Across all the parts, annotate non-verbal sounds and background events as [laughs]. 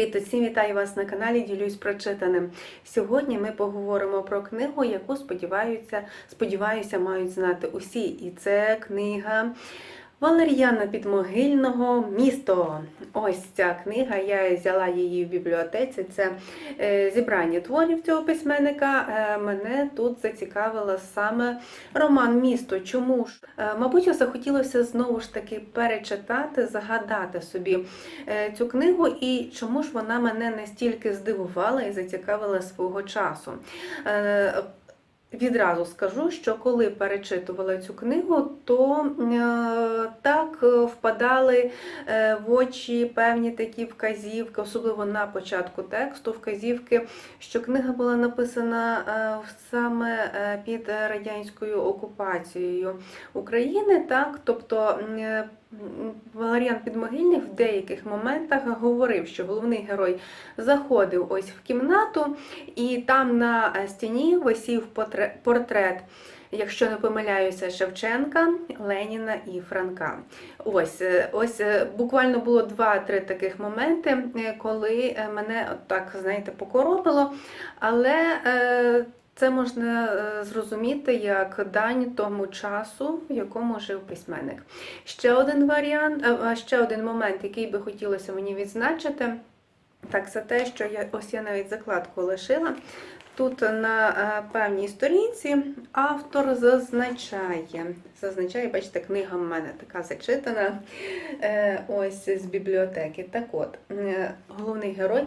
Привіт усім, вітаю вас на каналі. Ділюсь прочитаним. Сьогодні ми поговоримо про книгу, яку сподіваюся, сподіваюся, мають знати усі. І це книга Валер'яна Підмогильного Місто. Ось ця книга. Я взяла її в бібліотеці. Це е, зібрання творів цього письменника. Е, мене тут зацікавила саме роман Місто. Чому ж? Е, мабуть, захотілося знову ж таки перечитати, загадати собі цю книгу, і чому ж вона мене настільки здивувала і зацікавила свого часу. Відразу скажу, що коли перечитувала цю книгу, то е, так е, впадали е, в очі певні такі вказівки, особливо на початку тексту, вказівки, що книга була написана саме під радянською окупацією України. Так, тобто Валеріан Підмогильний в деяких моментах говорив, що головний герой заходив ось в кімнату, і там на стіні висів портрет. Якщо не помиляюся, Шевченка, Леніна і Франка. Ось, е, ось е, буквально було два-три таких моменти, е, коли мене так, знаєте, покоробило. Але це можна е, зрозуміти як дань тому часу, в якому жив письменник. Ще один варіант, е, ще один момент, який би хотілося мені відзначити. Так, це те, що я ось я навіть закладку лишила. Тут на е, певній сторінці автор зазначає, зазначає, бачите, книга в мене така зачитана ось з бібліотеки. Так от, головний герой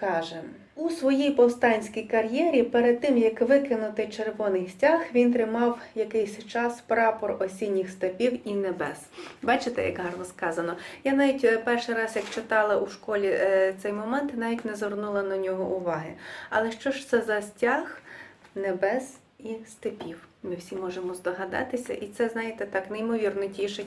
каже: у своїй повстанській кар'єрі, перед тим як викинути червоний стяг, він тримав якийсь час прапор осінніх степів і небес. Бачите, як гарно сказано. Я навіть е, перший раз, як читала у школі е, цей момент, навіть не звернула на нього уваги. Але що ж це за стяг небес і степів? Ми всі можемо здогадатися, і це, знаєте, так неймовірно тішить.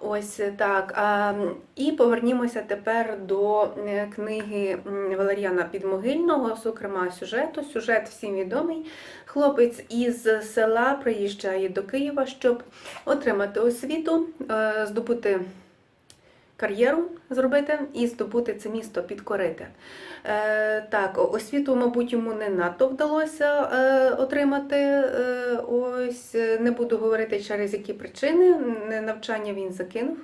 Ось так. А, і повернімося тепер до книги Валеріана Підмогильного, зокрема сюжету. Сюжет всім відомий. Хлопець із села приїжджає до Києва, щоб отримати освіту, е, здобути кар'єру зробити і здобути це місто, підкорити. Е, так, освіту, мабуть, йому не надто вдалося е, отримати. Е, ось е, не буду говорити через які причини. Навчання він закинув.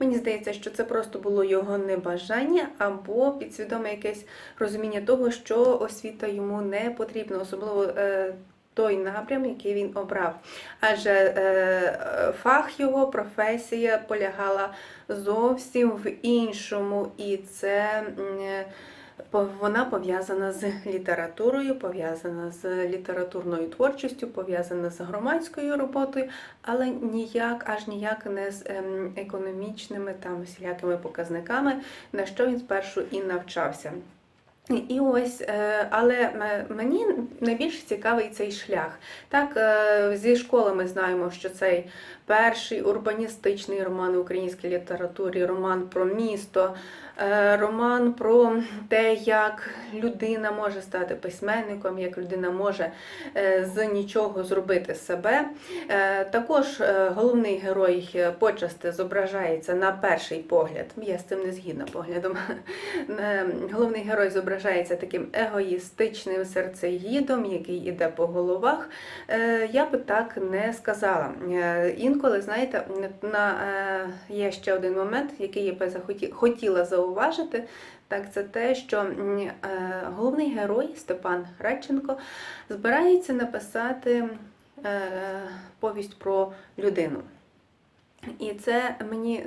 Мені здається, що це просто було його небажання або підсвідоме якесь розуміння того, що освіта йому не потрібна, особливо е, той напрям, який він обрав. Адже е, фах його, професія полягала зовсім в іншому, і це. е, Вона пов'язана з літературою, пов'язана з літературною творчістю, пов'язана з громадською роботою, але ніяк, аж ніяк не з ем, економічними там всілякими показниками, на що він спершу і навчався. І ось, е, але мені найбільш цікавий цей шлях. Так, е, зі школи ми знаємо, що цей перший урбаністичний роман в українській літературі, роман про місто, роман про те, як людина може стати письменником, як людина може е, з нічого зробити себе. Е, Також е, головний герой е, почасти зображається на перший погляд. Я з цим не згідна поглядом. [laughs] Е, Головний герой зображається таким егоїстичним серцеїдом, який іде по головах. Е, Я би так не сказала. Е, Інколи, знаєте, на, е, є ще один момент, який я би хотіла зауважити. Так, це те, що е, головний герой Степан Радченко збирається написати е, повість про людину. І це мені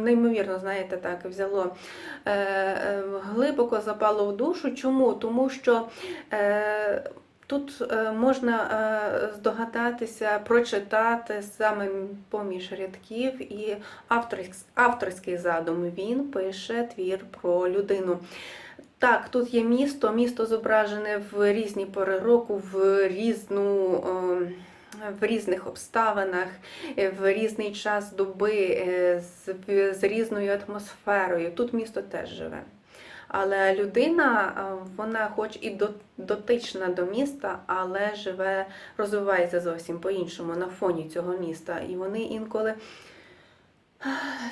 неймовірно, знаєте, так взяло е, глибоко запало в душу. Чому? Тому що тут е, можна е, здогадатися, прочитати саме поміж рядків і авторськ- авторський задум. Він пише твір про людину. Так, тут є місто, місто зображене в різні пори року, в різну. е, В різних обставинах, в різний час доби, з, з різною атмосферою. Тут місто теж живе. Але людина, е, вона хоч і до- дотична до міста, але живе, розвивається зовсім по-іншому на фоні цього міста. І вони інколи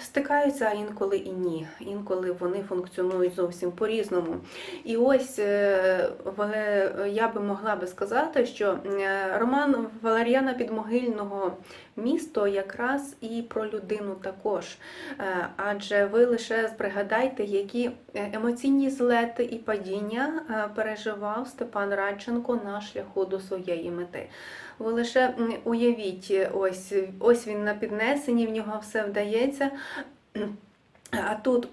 стикаються, а інколи і ні. Інколи вони функціонують зовсім по-різному. І ось е, я би могла би сказати, що е, роман Валеріана Підмогильного місто якраз і про людину також. Е, Адже ви лише пригадайте, які емоційні злети і падіння переживав Степан Радченко на шляху до своєї мети. Ви лише уявіть, ось, ось він на піднесенні, в нього все вдається. А тут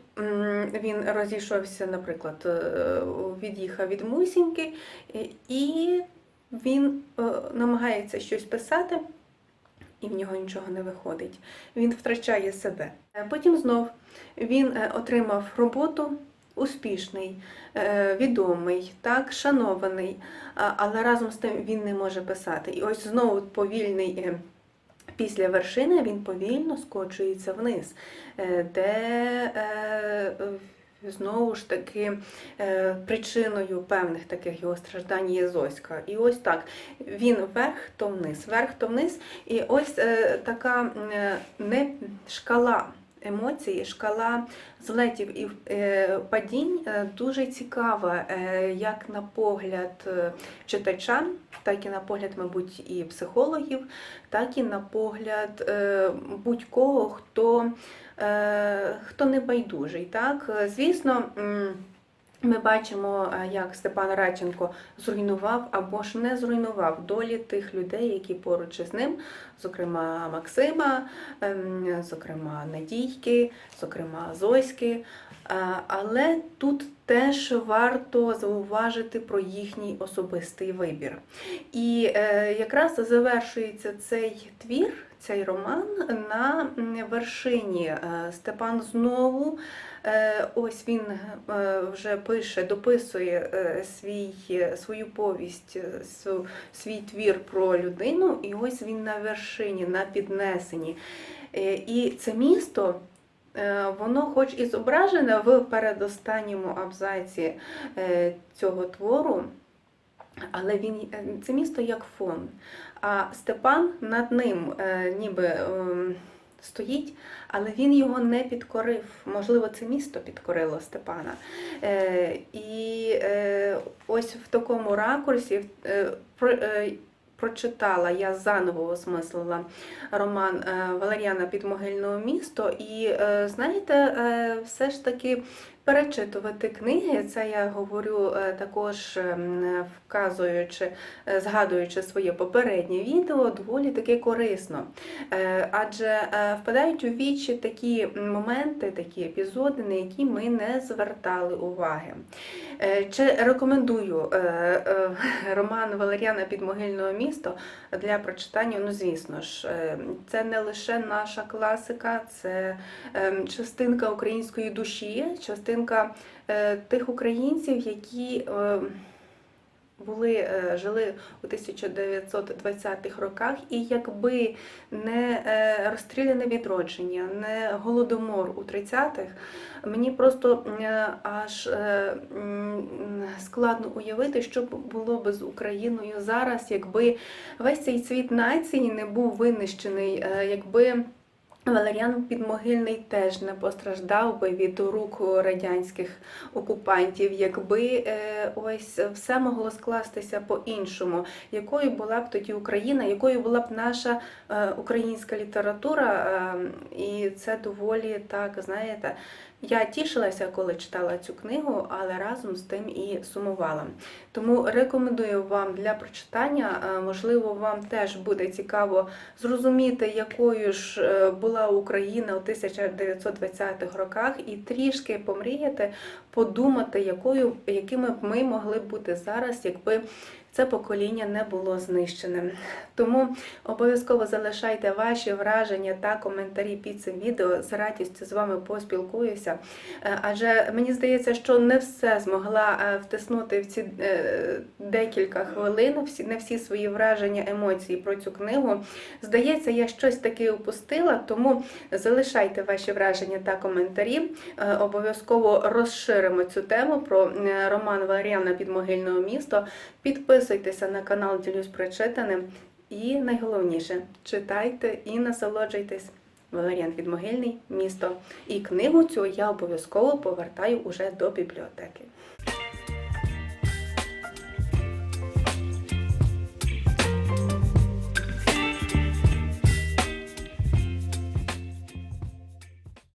він розійшовся, наприклад, е, від'їхав від Мусіньки, і- він е, намагається щось писати, і в нього нічого не виходить. Він втрачає себе. Е, Потім знов він отримав роботу. Успішний, відомий, так, шанований, але разом з тим він не може писати. І ось знову повільний після вершини він повільно скочується вниз, е, де е, знову ж таки е, причиною певних таких його страждань є Зоська. І ось так він вверх, то вниз, вверх, то вниз. І ось така не шкала. Емоції, шкала злетів і е, падінь е, дуже цікава, е, як на погляд читача, так і на погляд, мабуть, і психологів, так і на погляд будь-кого, хто, хто не байдужий. Так? Звісно, ми бачимо, як Степан Радченко зруйнував або ж не зруйнував долі тих людей, які поруч із ним, зокрема Максима, ем, зокрема Надійки, зокрема Зоськи. Е, Але тут теж варто зауважити про їхній особистий вибір. І е, якраз завершується цей твір, цей роман на вершині. Е, Степан знову ось він вже пише, дописує свій, свою повість, свій твір про людину, і ось він на вершині, на піднесенні. Е, І це місто. е, Воно, хоч і зображене в передостанньому абзаці е, цього твору, але він це місто як фон. А Степан над ним ніби ем, стоїть, але він його не підкорив. Можливо, це місто підкорило Степана. І ось в такому ракурсі прочитала, я заново осмислила роман е, Валеріана Підмогильного місто. І е, знаєте, е, все ж таки перечитувати книги, це я говорю е, також ем, вказуючи, е, згадуючи своє попереднє відео, доволі таки корисно. Е, Адже впадають у вічі такі моменти, такі епізоди, на які ми не звертали уваги. Чи рекомендую роман Валеріана Підмогильного місто для прочитання? Ну, звісно ж, це не лише наша класика, це ем, частинка української душі, частинка е, тих українців, які е, були, е, жили у 1920-х роках, і якби не розстріляне відродження, не голодомор у 30-х, мені просто аж складно уявити, що було би з Україною зараз, якби весь цей цвіт нації не був винищений, якби. Валеріан Підмогильний теж не постраждав би від рук радянських окупантів, якби е, ось все могло скластися по-іншому, якою була б тоді Україна, якою була б наша е, українська література, е, і це доволі так, знаєте. Я тішилася, коли читала цю книгу, але разом з тим і сумувала. Тому рекомендую вам для прочитання. е, Можливо, вам теж буде цікаво зрозуміти, якою ж е, була Україна у 1920-х роках, і трішки помріяти, подумати, якою, якими б ми могли бути зараз, якби це покоління не було знищеним. Тому обов'язково залишайте ваші враження та коментарі під цим відео. З радістю з вами поспілкуюся. Е, Адже мені здається, що не все змогла е, втиснути в ці е, декілька хвилин, не всі свої враження, емоції про цю книгу. Здається, я щось таки упустила, тому залишайте ваші враження та коментарі. Обов'язково розширимо цю тему про роман Валеріана Підмогильного місто. Підписуйтеся на канал Ділюсь прочитаним. І найголовніше читайте і насолоджуйтесь. Валеріан Підмогильний місто. І книгу цю я обов'язково повертаю уже до бібліотеки.